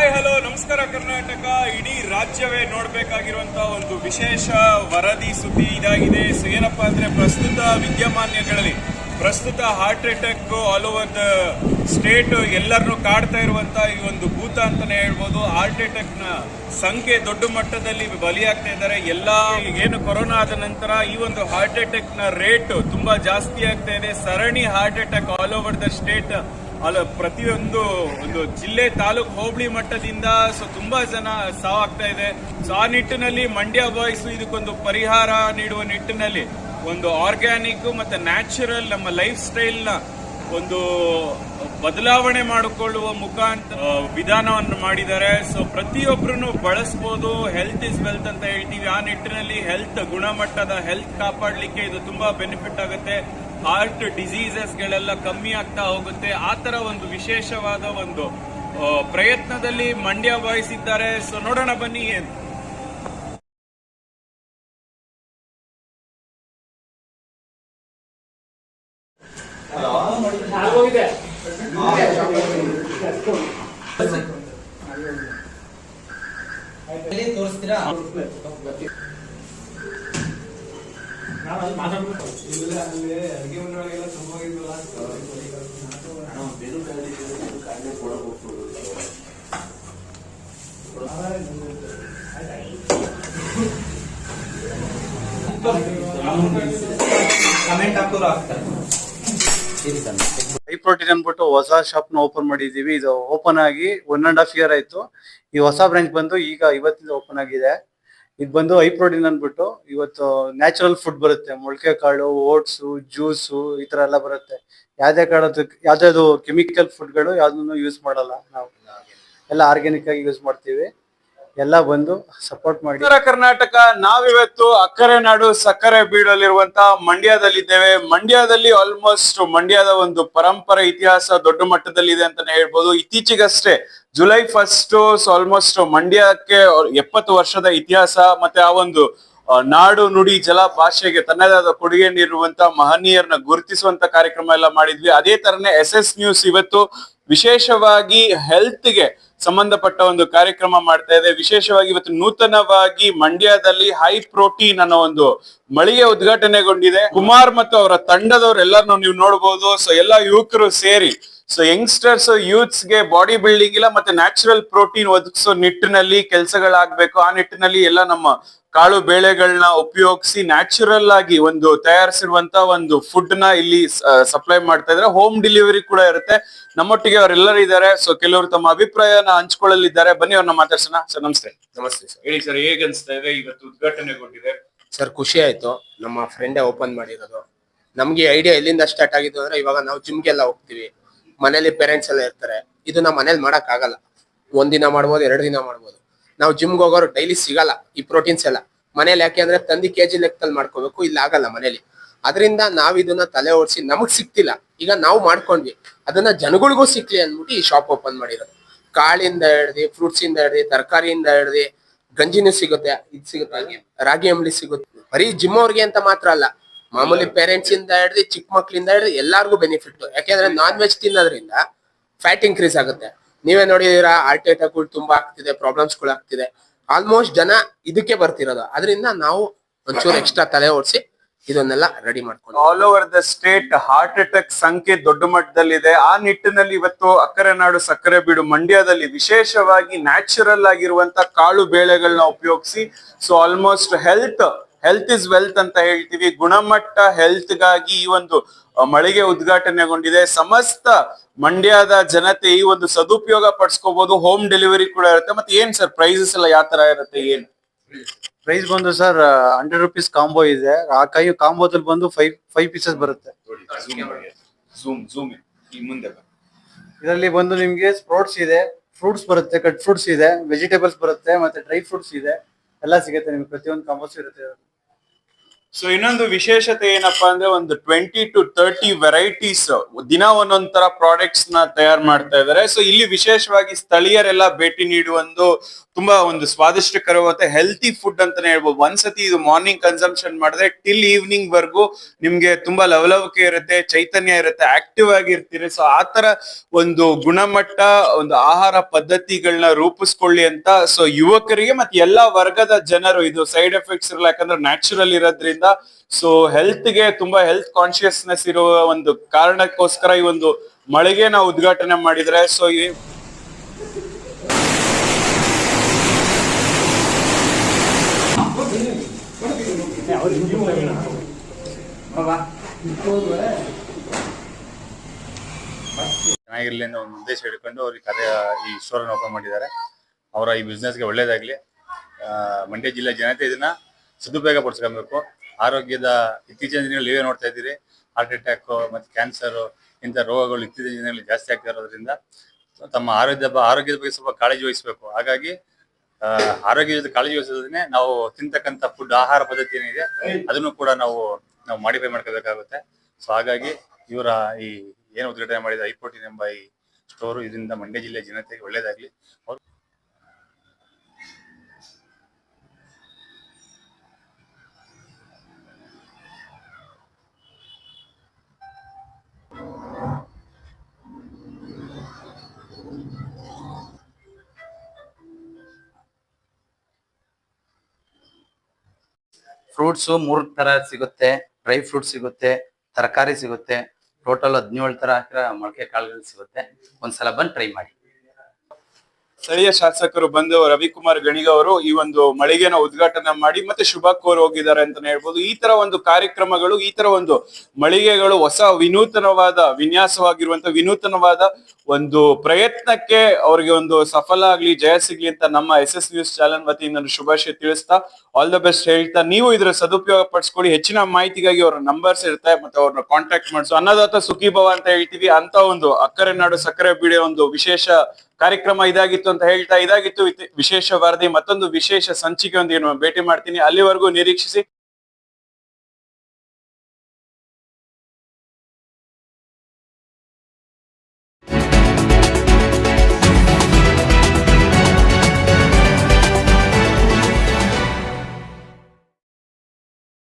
ಉತ್ತರ ಕರ್ನಾಟಕ. ಇಡೀ ರಾಜ್ಯವೇ ನೋಡಬೇಕಾಗಿರುವಂತಹ ಒಂದು ವಿಶೇಷ ವರದಿ ಸುದ್ದಿ ಇದಾಗಿದೆ. ಸೊ, ಏನಪ್ಪಾ ಅಂದ್ರೆ ಪ್ರಸ್ತುತ ವಿದ್ಯಮಾನ್ಯಗಳಲ್ಲಿ, ಪ್ರಸ್ತುತ heart attack all over the state ಎಲ್ಲರನ್ನೂ ಕಾಡ್ತಾ ಇರುವಂತಹ ಈ ಒಂದು ಭೂತ ಅಂತಾನೆ ಹೇಳ್ಬೋದು. ಹಾರ್ಟ್ ಅಟ್ಯಾಕ್ನ ಸಂಖ್ಯೆ ದೊಡ್ಡ ಮಟ್ಟದಲ್ಲಿ ಬಲಿಯಾಗ್ತಾ ಇದ್ದಾರೆ. ಎಲ್ಲ ಏನು ಕೊರೋನಾ ಆದ ನಂತರ ಈ ಒಂದು ಹಾರ್ಟ್ ಅಟ್ಯಾಕ್ನ ರೇಟ್ ತುಂಬಾ ಜಾಸ್ತಿ ಆಗ್ತಾ ಇದೆ. ಸರಣಿ heart attack all over the state ಅಲ್ಲ, ಪ್ರತಿಯೊಂದು ಒಂದು ಜಿಲ್ಲೆ ತಾಲೂಕು ಹೋಬಳಿ ಮಟ್ಟದಿಂದ ಸೊ ತುಂಬಾ ಜನ ಸಾವಾಗ್ತಾ ಇದೆ. ಸೊ ಆ ನಿಟ್ಟಿನಲ್ಲಿ ಮಂಡ್ಯ ಬಾಯ್ಸ್ ಇದಕ್ಕೊಂದು ಪರಿಹಾರ ನೀಡುವ ನಿಟ್ಟಿನಲ್ಲಿ ಒಂದು ಆರ್ಗ್ಯಾನಿಕ್ ಮತ್ತೆ ನ್ಯಾಚುರಲ್ ನಮ್ಮ ಲೈಫ್ ಸ್ಟೈಲ್ನ ಒಂದು ಬದಲಾವಣೆ ಮಾಡಿಕೊಳ್ಳುವ ಮುಖಾಂತರ ವಿಧಾನವನ್ನು ಮಾಡಿದ್ದಾರೆ. ಸೊ ಪ್ರತಿಯೊಬ್ಬರು ಬಳಸಬಹುದು ಹೆಲ್ತ್ ಇಸ್ ವೆಲ್ತ್ ಅಂತ ಹೇಳ್ತೀವಿ. ಆ ನಿಟ್ಟಿನಲ್ಲಿ ಹೆಲ್ತ್ ಗುಣಮಟ್ಟದ ಹೆಲ್ತ್ ಕಾಪಾಡಲಿಕ್ಕೆ ಇದು ತುಂಬಾ ಬೆನಿಫಿಟ್ ಆಗುತ್ತೆ. ಹಾರ್ಟ್ ಡಿಸೀಸಸ್ ಗಳೆಲ್ಲ ಕಮ್ಮಿ ಆಗ್ತಾ ಹೋಗುತ್ತೆ. ಆ ತರ ಒಂದು ವಿಶೇಷವಾದ ಒಂದು ಪ್ರಯತ್ನದಲ್ಲಿ ಮಂಡ್ಯ ವಹಿಸಿದ್ದಾರೆ. ಸೊ ನೋಡೋಣ ಬನ್ನಿ ಏನು. ತೋರಿಸ್ತೀರಾ? ಕಮೆಂಟ್ ಹಾಕೋರು ಹೈ ಪ್ರೋಟೀನ್ ಅಂದ್ಬಿಟ್ಟು ಹೊಸ ಶಾಪ್ನ ಓಪನ್ ಮಾಡಿದೀವಿ ಇದು ಓಪನ್ ಆಗಿ ಒನ್ ಅಂಡ್ ಹಾಫ್ ಇಯರ್ ಆಯ್ತು. ಈ ಹೊಸ ಬ್ರಾಂಚ್ ಬಂದು ಈಗ ಇವತ್ತಿಂದ ಓಪನ್ ಆಗಿದೆ. ಇದು ಬಂದು ಹೈ ಪ್ರೋಟೀನ್ ಅಂದ್ಬಿಟ್ಟು ಇವತ್ತು ನ್ಯಾಚುರಲ್ ಫುಡ್ ಬರುತ್ತೆ. ಮೊಳಕೆ ಕಾಳು, ಓಟ್ಸು, ಜ್ಯೂಸು ಈ ತರ ಎಲ್ಲ ಬರುತ್ತೆ. ಯಾವ್ದೇ ಕಾಳದ ಯಾವ್ದಾದ್ರು ಕೆಮಿಕಲ್ ಫುಡ್ಗಳು ಯಾವ್ದನ್ನು ಯೂಸ್ ಮಾಡಲ್ಲ ನಾವು. ಎಲ್ಲ ಆರ್ಗ್ಯಾನಿಕ್ ಆಗಿ ಯೂಸ್ ಮಾಡ್ತೀವಿ. ಎಲ್ಲ ಬಂದು ಸಪೋರ್ಟ್ ಮಾಡಿ. ಉತ್ತರ ಕರ್ನಾಟಕ, ನಾವಿವತ್ತು ಅಕ್ಕರೆ ನಾಡು ಸಕ್ಕರೆ ಬೀಡಲ್ಲಿರುವಂತಹ ಮಂಡ್ಯದಲ್ಲಿದ್ದೇವೆ. ಮಂಡ್ಯದಲ್ಲಿ ಆಲ್ಮೋಸ್ಟ್ ಮಂಡ್ಯದ ಒಂದು ಪರಂಪರೆ, ಇತಿಹಾಸ ದೊಡ್ಡ ಮಟ್ಟದಲ್ಲಿ ಇದೆ ಅಂತಾನೆ ಹೇಳ್ಬೋದು. ಇತ್ತೀಚೆಗಷ್ಟೇ ಜುಲೈ ಫಸ್ಟ್ ಆಲ್ಮೋಸ್ಟ್ ಮಂಡ್ಯಕ್ಕೆ ಎಪ್ಪತ್ತು ವರ್ಷದ ಇತಿಹಾಸ ಮತ್ತೆ ಆ ಒಂದು ನಾಡು ನುಡಿ ಜಲ ಭಾಷೆಗೆ ತನ್ನದೇ ಆದ ಕೊಡುಗೆ ನೀಡುವಂತ ಮಹನೀಯರನ್ನ ಗುರುತಿಸುವಂತ ಕಾರ್ಯಕ್ರಮ ಎಲ್ಲ ಮಾಡಿದ್ವಿ. ಅದೇ ತರನೇ ಎಸ್ ಎಸ್ ನ್ಯೂಸ್ ಇವತ್ತು ವಿಶೇಷವಾಗಿ ಹೆಲ್ತ್ಗೆ ಸಂಬಂಧಪಟ್ಟ ಒಂದು ಕಾರ್ಯಕ್ರಮ ಮಾಡ್ತಾ ಇದೆ. ವಿಶೇಷವಾಗಿ ಇವತ್ತು ನೂತನವಾಗಿ ಮಂಡ್ಯದಲ್ಲಿ ಹೈ ಪ್ರೋಟೀನ್ ಅನ್ನೋ ಒಂದು ಮಳಿಗೆ ಉದ್ಘಾಟನೆಗೊಂಡಿದೆ. ಕುಮಾರ್ ಮತ್ತು ಅವರ ತಂಡದವರೆಲ್ಲರನ್ನು ನೀವು ನೋಡಬಹುದು ಸೊ ಎಲ್ಲಾ ಯುವಕರು ಸೇರಿ ಸೊ ಯಂಗ್ಸ್ಟರ್ಸ್ ಯೂತ್ಸ್ಗೆ ಬಾಡಿ ಬಿಲ್ಡಿಂಗ್ ಇಲ್ಲ, ಮತ್ತೆ ನ್ಯಾಚುರಲ್ ಪ್ರೋಟೀನ್ ಒದಗಿಸೋ ನಿಟ್ಟಿನಲ್ಲಿ ಕೆಲಸಗಳಾಗಬೇಕು. ಆ ನಿಟ್ಟಿನಲ್ಲಿ ಎಲ್ಲ ನಮ್ಮ ಕಾಳು ಬೇಳೆಗಳನ್ನ ಉಪಯೋಗಿಸಿ ನ್ಯಾಚುರಲ್ ಆಗಿ ಒಂದು ತಯಾರಿಸಿರುವಂತ ಒಂದು ಫುಡ್ನ ಇಲ್ಲಿ ಸಪ್ಲೈ ಮಾಡ್ತಾ ಇದ್ರೆ ಹೋಮ್ ಡೆಲಿವರಿ ಕೂಡ ಇರುತ್ತೆ. ನಮ್ಮೊಟ್ಟಿಗೆ ಅವರೆಲ್ಲರೂ ಇದ್ದಾರೆ. ಸೊ ಕೆಲವರು ತಮ್ಮ ಅಭಿಪ್ರಾಯನ ಹಂಚ್ಕೊಳ್ಳಲಿದ್ದಾರೆ. ಬನ್ನಿ ಅವ್ರನ್ನ ಮಾತಾಡ್ಸೋಣ. ಸರ್ ನಮಸ್ತೆ. ನಮಸ್ತೆ ಸರ್. ಹೇಳಿ ಸರ್ ಹೇಗೆ ಅನ್ಸ್ತಾ ಇದೆ? ಇವತ್ತು ಉದ್ಘಾಟನೆಗೊಂಡಿದೆ. ಸರ್ ಖುಷಿ ಆಯ್ತು. ನಮ್ಮ ಫ್ರೆಂಡೇ ಓಪನ್ ಮಾಡಿರೋದು. ನಮ್ಗೆ ಐಡಿಯಾ ಎಲ್ಲಿಂದ ಸ್ಟಾರ್ಟ್ ಆಗಿದ್ದು ಅಂದ್ರೆ ಇವಾಗ ನಾವು ಜಿಮ್ಗೆಲ್ಲ ಹೋಗ್ತೀವಿ. ಮನೇಲಿ ಪೇರೆಂಟ್ಸ್ ಎಲ್ಲ ಇರ್ತಾರೆ. ಇದು ನಮ್ಮ ಮನೇಲಿ ಮಾಡಕ್ ಆಗಲ್ಲ ಒಂದಿನ ಮಾಡ್ಬೋದು ಎರಡು ದಿನ ಮಾಡ್ಬೋದು. ನಾವು ಜಿಮ್ಗೆ ಹೋಗೋರು ಡೈಲಿ ಸಿಗಲ್ಲ ಈ ಪ್ರೋಟೀನ್ಸ್ ಎಲ್ಲ. ಮನೇಲಿ ಯಾಕೆ ಅಂದ್ರೆ ತಂದಿ ಕೆಜಿ ಲೆಕ್ಕದಲ್ಲಿ ಮಾಡ್ಕೋಬೇಕು ಇಲ್ಲ ಆಗಲ್ಲ ಮನೇಲಿ. ಅದರಿಂದ ನಾವ್ ಇದನ್ನ ತಲೆ ಓಡಿಸಿ ನಮಗ್ ಸಿಕ್ತಿಲ್ಲ ಈಗ ನಾವು ಮಾಡ್ಕೊಂಡ್ವಿ. ಅದನ್ನ ಜನಗಳಿಗೂ ಸಿಕ್ಲಿ ಅಂದ್ಬಿಟ್ಟು ಈ ಶಾಪ್ ಓಪನ್ ಮಾಡಿರೋದು. ಕಾಳಿಂದ ಹಿಡ್ದು ಫ್ರೂಟ್ಸ್ ಇಂದ ಹಿಡ್ದು ತರಕಾರಿಯಿಂದ ಹಿಡ್ದು ಗಂಜಿನೂ ಸಿಗುತ್ತೆ ಇದು ಸಿಗುತ್ತೆ ರಾಗಿ ಅಂಬಲಿ ಸಿಗುತ್ತೆ. ಬರೀ ಜಿಮ್ ಅವ್ರಿಗೆ ಅಂತ ಮಾತ್ರ ಅಲ್ಲ ಮಾಮೂಲಿ ಪೇರೆಂಟ್ಸ್ ಇಂದ ಹಿಡ್ದು ಚಿಕ್ಕ ಮಕ್ಕಳಿಂದ ಹಿಡ್ದು ಎಲ್ಲಾರ್ಗು ಬೆನಿಫಿಟ್ ಯಾಕೆಂದ್ರೆ ನಾನ್ ವೆಜ್ ತಿನ್ನೋದ್ರಿಂದ ಫ್ಯಾಟ್ ಇನ್ಕ್ರೀಸ್ ಆಗುತ್ತೆ. ನೀವೇ ನೋಡಿದೀರಾ ಹಾರ್ಟ್ ಅಟ್ಯಾಕ್ಗಳು ತುಂಬಾ ಆಗ್ತಿದೆ ಪ್ರಾಬ್ಲಮ್ಸ್ಗಳು ಆಗ್ತಿದೆ. ಆಲ್ಮೋಸ್ಟ್ ಜನ ಇದಕ್ಕೆ ಬರ್ತಿರೋದು. ಅದರಿಂದ ನಾವು ಒಂಚೂರು ಎಕ್ಸ್ಟ್ರಾ ತಲೆ ಓಡಿಸಿ ಇದನ್ನೆಲ್ಲ ರೆಡಿ ಮಾಡ್ಕೊಂಡು. All over the state heart attack ಸಂಖ್ಯೆ ದೊಡ್ಡ ಮಟ್ಟದಲ್ಲಿದೆ. ಆ ನಿಟ್ಟಿನಲ್ಲಿ ಇವತ್ತು ಅಕ್ಕರೆ ನಾಡು, ಸಕ್ಕರೆ ಬೀಡು ಮಂಡ್ಯದಲ್ಲಿ ವಿಶೇಷವಾಗಿ ನ್ಯಾಚುರಲ್ ಆಗಿರುವಂತ ಕಾಳು ಬೇಳೆಗಳನ್ನ ಉಪಯೋಗಿಸಿ so almost health health is wealth ಅಂತ ಹೇಳ್ತೀವಿ. ಗುಣಮಟ್ಟ ಹೆಲ್ತ್ಗಾಗಿ ಈ ಒಂದು ಮಳಿಗೆ ಉದ್ಘಾಟನೆಗೊಂಡಿದೆ. ಸಮಸ್ತ ಮಂಡ್ಯದ ಜನತೆ ಈ ಒಂದು ಸದುಪಯೋಗ ಪಡಿಸ್ಕೋಬಹುದು ಹೋಮ್ ಡೆಲಿವರಿ ಕೂಡ ಇರುತ್ತೆ. ಮತ್ತೆ ಏನ್ ಸರ್ ಪ್ರೈಸಸ್ ಎಲ್ಲ ಯಾವ ತರ ಇರುತ್ತೆ ಏನ್? ಪ್ರೈಸ್ ಬಂದು ಸರ್ ಹಂಡ್ರೆಡ್ ರುಪೀಸ್ ಕಾಂಬೋ ಇದೆ. ಆ ಕೈ ಕಾಂಬೋದಲ್ಲಿ ಬಂದು ಫೈವ್ ಫೈವ್ ಪೀಸಸ್ ಬರುತ್ತೆ. ಝೂಮ್ ಝೂಮ್ ಈ ಮುಂದೆ ಬಾ. ಇದರಲ್ಲಿ ಬಂದು ನಿಮ್ಗೆ ಸ್ಪ್ರೋಟ್ಸ್ ಇದೆ. ಫ್ರೂಟ್ಸ್ ಬರುತ್ತೆ ಕಟ್ ಫ್ರೂಟ್ಸ್ ಇದೆ. ವೆಜಿಟೇಬಲ್ಸ್ ಬರುತ್ತೆ ಮತ್ತೆ ಡ್ರೈ ಫ್ರೂಟ್ಸ್ ಇದೆ. ಎಲ್ಲ ಸಿಗುತ್ತೆ, ನಿಮ್ಗೆ ಪ್ರತಿಯೊಂದು ಕಾಂಬೋಸ್ ಇರುತ್ತೆ. ಸೊ ಇನ್ನೊಂದು ವಿಶೇಷತೆ ಏನಪ್ಪಾ ಅಂದ್ರೆ ಒಂದು ಟ್ವೆಂಟಿ ಟು ತರ್ಟಿ ವೆರೈಟೀಸ್ ದಿನ ಒಂದೊಂದ್ ತರ ಪ್ರಾಡಕ್ಟ್ಸ್ನ ತಯಾರು ಮಾಡ್ತಾ ಇದ್ದಾರೆ ಸೊ ಇಲ್ಲಿ ವಿಶೇಷವಾಗಿ ಸ್ಥಳೀಯರೆಲ್ಲ ಭೇಟಿ ನೀಡುವ ಒಂದು ತುಂಬಾ ಒಂದು ಸ್ವಾದಿಷ್ಟಕರವಾದ ಹೆಲ್ತಿ ಫುಡ್ ಅಂತಾನೆ ಹೇಳ್ಬೋದು. ಒಂದ್ಸತಿ ಇದು ಮಾರ್ನಿಂಗ್ ಕನ್ಸಂಪ್ಷನ್ ಮಾಡಿದ್ರೆ ಟಿಲ್ ಈವ್ನಿಂಗ್ ವರ್ಗು ನಿಮ್ಗೆ ತುಂಬಾ ಲವಲವಿಕೆ ಇರುತ್ತೆ, ಚೈತನ್ಯ ಇರುತ್ತೆ ಆಕ್ಟಿವ್ ಆಗಿರ್ತೀರಿ. ಸೊ ಆತರ ತರ ಒಂದು ಗುಣಮಟ್ಟ, ಒಂದು ಆಹಾರ ಪದ್ಧತಿಗಳನ್ನ ರೂಪಿಸ್ಕೊಳ್ಳಿ ಅಂತ ಸೊ ಯುವಕರಿಗೆ ಮತ್ತೆ ಎಲ್ಲಾ ವರ್ಗದ ಜನರು, ಇದು ಸೈಡ್ ಎಫೆಕ್ಟ್ಸ್ ಇರಲ್ಲ, ಯಾಕಂದ್ರೆ ನ್ಯಾಚುರಲ್ ಇರೋದ್ರಿಂದ ಸೊ ಹೆಲ್ತ್ಗೆ ತುಂಬಾ ಹೆಲ್ತ್ ಕಾನ್ಶಿಯಸ್ನೆಸ್ ಇರುವ ಒಂದು ಕಾರಣಕ್ಕೋಸ್ಕರ ಈ ಒಂದು ಮಳಿಗೆ ನಾವು ಉದ್ಘಾಟನೆ ಮಾಡಿದ್ರೆ ಸೊ ಚೆನ್ನಾಗಿರ್ಲಿ ಅನ್ನೋ ಒಂದು ಉದ್ದೇಶ ಹಿಡ್ಕೊಂಡು ಅವ್ರಿಗೆ ಕಾರ್ಯ ಈ ಸ್ಟೋರನ್ನು ಓಪನ್ ಮಾಡಿದ್ದಾರೆ. ಅವರ ಈ ಬಿಸ್ನೆಸ್ಗೆ ಒಳ್ಳೇದಾಗಲಿ. ಮಂಡ್ಯ ಜಿಲ್ಲೆ ಜನತೆ ಇದನ್ನ ಸದುಪಯೋಗ ಪಡಿಸ್ಕೊಬೇಕು. ಆರೋಗ್ಯದ ಇತ್ತೀಚಿನ ದಿನಗಳಲ್ಲಿ ನೀವೇ ನೋಡ್ತಾ ಇದ್ದೀರಿ. ಹಾರ್ಟ್ ಅಟ್ಯಾಕ್ ಮತ್ತೆ ಕ್ಯಾನ್ಸರ್ ಇಂಥ ರೋಗಗಳು ಇತ್ತೀಚಿನ ದಿನಗಳಲ್ಲಿ ಜಾಸ್ತಿ ಆಗ್ತಾ ಇರೋದ್ರಿಂದ ತಮ್ಮ ಆರೋಗ್ಯದ ಆರೋಗ್ಯದ ಬಗ್ಗೆ ಸ್ವಲ್ಪ ಕಾಳಜಿ ವಹಿಸಬೇಕು. ಹಾಗಾಗಿ ಆರೋಗ್ಯದ ಕಾಳಜಿ ವಹಿಸೋದನ್ನೇ ನಾವು ತಿಂತಕ್ಕಂತ ಫುಡ್ ಆಹಾರ ಪದ್ಧತಿ ಏನಿದೆ ಅದನ್ನು ಕೂಡ ನಾವು ನಾವು ಮಾಡಿಫೈ ಮಾಡ್ಕೋಬೇಕಾಗುತ್ತೆ. ಸೊ ಹಾಗಾಗಿ ಇವರ ಈ, ಏನು ಉದ್ಘಾಟನೆ ಮಾಡಿದ ಐಪೋಟಿನ್ ಎಂಬ ಈ ಸ್ಟೋರು ಇದರಿಂದ ಮಂಡ್ಯ ಜಿಲ್ಲೆ ಜನತೆಗೆ ಒಳ್ಳೇದಾಗ್ಲಿ. ಫ್ರೂಟ್ಸ್ ಮೂರ್ ತರ ಸಿಗುತ್ತೆ, ಡ್ರೈ ಫ್ರೂಟ್ ಸಿಗುತ್ತೆ, ತರಕಾರಿ ಸಿಗುತ್ತೆ, ಟೋಟಲ್ ಹದಿನೇಳು ತರ ಮೊಳಕೆ ಕಾಳುಗಳು ಸಿಗುತ್ತೆ. ಒಂದ್ಸಲ ಬಂದು ಟ್ರೈ ಮಾಡಿ. ಸ್ಥಳೀಯ ಶಾಸಕರು ಬಂದು ರವಿಕುಮಾರ್ ಗಣಿಗ ಅವರು ಈ ಒಂದು ಮಳಿಗೆನ ಉದ್ಘಾಟನೆ ಮಾಡಿ ಮತ್ತೆ ಶುಭ ಕೋರ್ ಹೋಗಿದ್ದಾರೆ ಅಂತಾನೆ ಹೇಳ್ಬೋದು. ಈ ತರ ಒಂದು ಕಾರ್ಯಕ್ರಮಗಳು, ಈ ತರ ಒಂದು ಮಳಿಗೆಗಳು ಹೊಸ ವಿನೂತನವಾದ, ವಿನ್ಯಾಸವಾಗಿರುವಂತ ವಿನೂತನವಾದ ಒಂದು ಪ್ರಯತ್ನಕ್ಕೆ ಅವರಿಗೆ ಒಂದು ಸಫಲ ಆಗ್ಲಿ, ಜಯ ಸಿಗ್ಲಿ ಅಂತ ನಮ್ಮ ಎಸ್ ಎಸ್ ನ್ಯೂಸ್ ಚಾನಲ್ ವತಿಯಿಂದ ಶುಭಾಶಯ ತಿಳಿಸ್ತಾ ಆಲ್ ದ ಬೆಸ್ಟ್ ಹೇಳ್ತಾ, ನೀವು ಇದರ ಸದುಪಯೋಗ ಪಡಿಸ್ಕೊಳ್ಳಿ, ಹೆಚ್ಚಿನ ಮಾಹಿತಿಗಾಗಿ ಅವರ ನಂಬರ್ಸ್ ಇರುತ್ತೆ ಮತ್ತೆ ಅವ್ರನ್ನ ಕಾಂಟ್ಯಾಕ್ಟ್ ಮಾಡಿಸು. ಅನ್ನದಾತ ಸುಖಿ ಭವ ಅಂತ ಹೇಳ್ತೀವಿ. ಅಂತ ಒಂದು ಅಕ್ಕರೆ ನಾಡು ಸಕ್ಕರೆ ಬೀಡೆ ಒಂದು ವಿಶೇಷ ಕಾರ್ಯಕ್ರಮ ಇದಾಗಿತ್ತು ಅಂತ ಹೇಳ್ತಾ ಇದಾಗಿತ್ತು. ವಿಶೇಷ ವರದಿ ಮತ್ತೊಂದು ವಿಶೇಷ ಸಂಚಿಕೆಯೊಂದಿಗೆ ಭೇಟಿ ಮಾಡ್ತೀನಿ. ಅಲ್ಲಿವರೆಗೂ ನಿರೀಕ್ಷಿಸಿ.